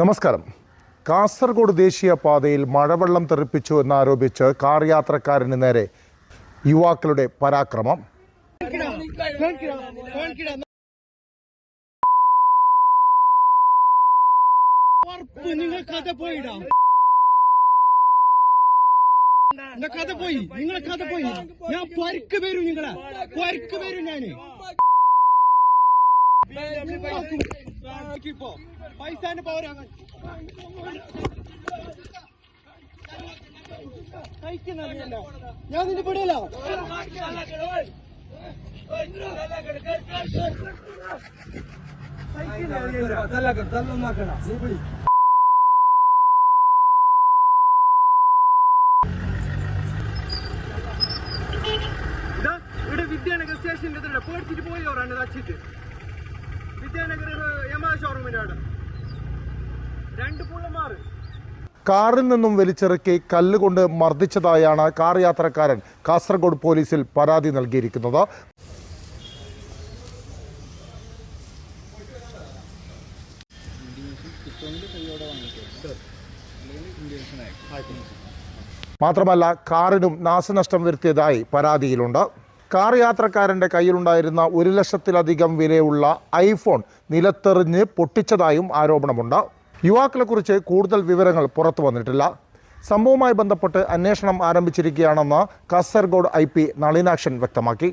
നമസ്കാരം. കാസർഗോഡ് ദേശീയപാതയിൽ മഴവെള്ളം തെറിപ്പിച്ചു എന്നാരോപിച്ച് കാർ യാത്രക്കാരന് നേരെ യുവാക്കളുടെ പരാക്രമം. കഥ നിങ്ങളെ കഥ പോയി ഞാൻ ഇപ്പോ പൈസാന്റെ പൗരാകാൻ ഞാൻ നിന്റെ പിടിയല്ലോ ഇതാ ഇവിടെ വിദ്യാനഗർ സ്റ്റേഷന്റെ പേടിച്ചിട്ട് പോയോറാണ് വച്ചിട്ട് വിദ്യാനഗർ യമാ രണ്ട് കാറിൽ നിന്നും വലിച്ചിറക്കി കല്ലുകൊണ്ട് മർദ്ദിച്ചതായാണ് കാർ യാത്രക്കാരൻ കാസർഗോഡ് പോലീസിൽ പരാതി നൽകിയിരിക്കുന്നത്. മാത്രമല്ല കാറിനും നാശനഷ്ടം വരുത്തിയതായി പരാതിയിലുണ്ട്. കാർ യാത്രക്കാരന്റെ കയ്യിലുണ്ടായിരുന്ന ഒരു ലക്ഷത്തിലധികം വിലയുള്ള ഐഫോൺ നിലത്തെറിഞ്ഞ് പൊട്ടിച്ചതായും ആരോപണമുണ്ട്. യുവാക്കളെക്കുറിച്ച് കൂടുതൽ വിവരങ്ങൾ പുറത്തു വന്നിട്ടില്ല. സംഭവവുമായി ബന്ധപ്പെട്ട് അന്വേഷണം ആരംഭിച്ചിരിക്കുകയാണെന്ന് കാസർഗോഡ് ഐ പി നളിനാക്ഷൻ വ്യക്തമാക്കി.